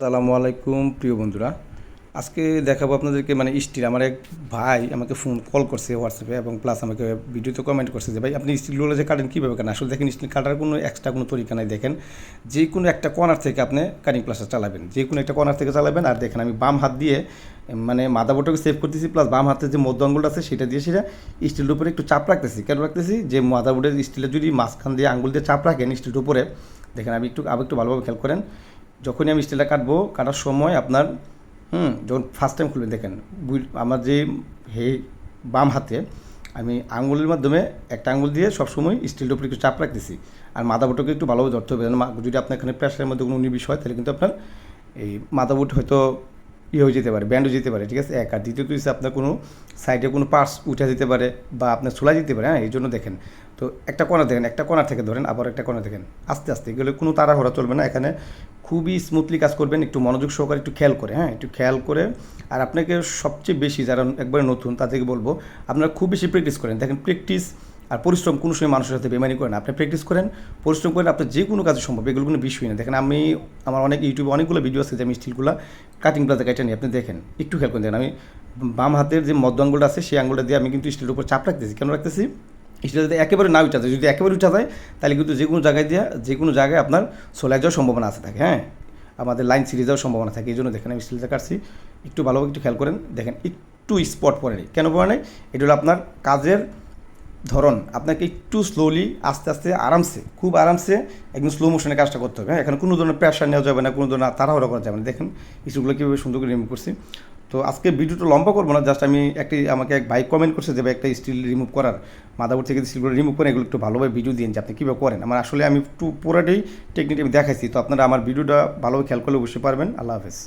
আসসালামু আলাইকুম, প্রিয় বন্ধুরা। আজকে দেখাবো আপনাদেরকে মানে স্টিল আমার এক ভাই আমাকে ফোন কল করছে হোয়াটসঅ্যাপে এবং প্লাস আমাকে ভিডিওতে কমেন্ট করছে যে, ভাই, আপনি স্টিলগুলো যে কাটেন কীভাবে কাটেন আসলে দেখেন স্টিল কাটার কোনো এক্সট্রা কোনো তরিকা নাই। দেখেন, যে কোনো একটা কর্নার থেকে আপনি কাটিং প্লাসটা চালাবেন। যে কোনো একটা কর্নার থেকে চালাবেন আর দেখেন, আমি বাম হাত দিয়ে মানে মাথা বোটাকে সেভ করতেছি প্লাস বাম হাতের যে মধ্য আঙ্গুলটা আছে সেটা দিয়ে সেটা স্টিলের উপরে একটু চাপ রাখতেছি। কেন রাখতেছি? যে মাথা বোর্ডের স্টিলের যদি মাঝখান দিয়ে আঙ্গুল দিয়ে চাপ রাখেন স্টিলের উপরে, দেখেন, আমি একটু, আবার একটু ভালোভাবে খেয়াল করেন। যখনই আমি স্টিলটা কাটবো, কাটার সময় আপনার, হুম, যখন ফার্স্ট টাইম খুলবেন, দেখেন আমার যে হে, বাম হাতে, আমি আঙুলের মাধ্যমে একটা আঙুল দিয়ে সবসময় স্টিলের উপরে একটু চাপ রাখতেছি। আর মাথা বুটকে একটু ভালোভাবে ধরতে হবে। যদি আপনার এখানে প্রেশারের মধ্যে কোনো নিবিষ হয়, তাহলে কিন্তু আপনার এই মাথা বুট হয়তো ইয়ে হয়ে যেতে পারে ব্যান্ড হয়ে যেতে পারে, ঠিক আছে? এক। আর দ্বিতীয়ত হচ্ছে আপনার কোনো সাইডে কোনো পার্স উঠে যেতে পারে বা আপনার চুলা যেতে পারে হ্যাঁ এই জন্য দেখেন। তো একটা কর্নার দেখেন, একটা কর্নার থেকে ধরেন, আবার একটা কর্নার দেখেন আস্তে আস্তে, এগুলো কোনো তাড়াহুড়া চলবে না। এখানে খুবই স্মুথলি কাজ করবেন, একটু মনোযোগ সহকারে একটু খেয়াল করে হ্যাঁ একটু খেয়াল করে। আর আপনাকে সবচেয়ে বেশি যারা একবারে নতুন তাদেরকে বলব, আপনারা খুব বেশি প্র্যাকটিস করেন। দেখেন প্র্যাকটিস আর পরিশ্রম কোনো সময় মানুষের সাথে বেমানি করেন আপনি প্র্যাকটিস করেন, পরিশ্রম করেন, আপনার যে কোনো কাজে সম্ভব, এগুলো কোনো বিষয় না। দেখেন আমি, আমার অনেক ইউটিউবে অনেকগুলো ভিডিও আছে যে আমি স্টিলগুলো কাটিং প্লাজা কাটা নিই। আপনি দেখেন, একটু খেয়াল করেন। দেখেন আমি বাম হাতের যে মধ্য আঙ্গুলটা আছে, সেই আঙ্গুলটা দিয়ে আমি কিন্তু স্টিলের উপর চাপ রাখতেছি। কেন রাখতেছি? স্টিল যদি একেবারে না উঠা যায়। যদি একেবারে উঠা যায়, তাহলে কিন্তু যে কোনো জায়গায় দিয়ে, যে কোনো জায়গায় আপনার সোলাই যাওয়ার সম্ভাবনা আছে থাকে হ্যাঁ? আমাদের লাইন সিরিজ যাওয়ার সম্ভাবনা থাকে, এই জন্য দেখেন আমি স্টিলটা কাটছি। একটু ভালোভাবে একটু খেয়াল করেন, দেখেন একটু স্পট পড়ে নেই। কেন পড়ে নেই? এটা হলো আপনার কাজের ধরন। আপনাকে একটু স্লোলি আস্তে আস্তে, আরামসে, খুব আরামসে একদম স্লো মোশনে কাজটা করতে হবে হ্যাঁ? এখানে কোনো ধরনের প্রেশার নেওয়া যাবে না, কোনো ধরনের তাড়াহুড়া করা যাবে না। দেখেন ইস্যুগুলো কীভাবে সুন্দর করে রিমুভ করছি। তো আজকে ভিডিওটা লম্বা করব না জাস্ট আমি একটি, আমাকে এক ভাই কমেন্ট করছে যে একটা স্টিল রিমুভ করার মাদাবোর্ড থেকে স্টিলগুলো রিমুভ করেন, এগুলো একটু ভালোভাবে ভিডিও দিন যে আপনি কীভাবে করেন। আমার আসলে আমি একটু পুরাটাই টেকনিক আমি দেখাইছি, তো আপনারা আমার ভিডিওটা ভালোভাবে খেয়াল করলে বুঝতে পারবেন। আল্লাহ হাফেজ।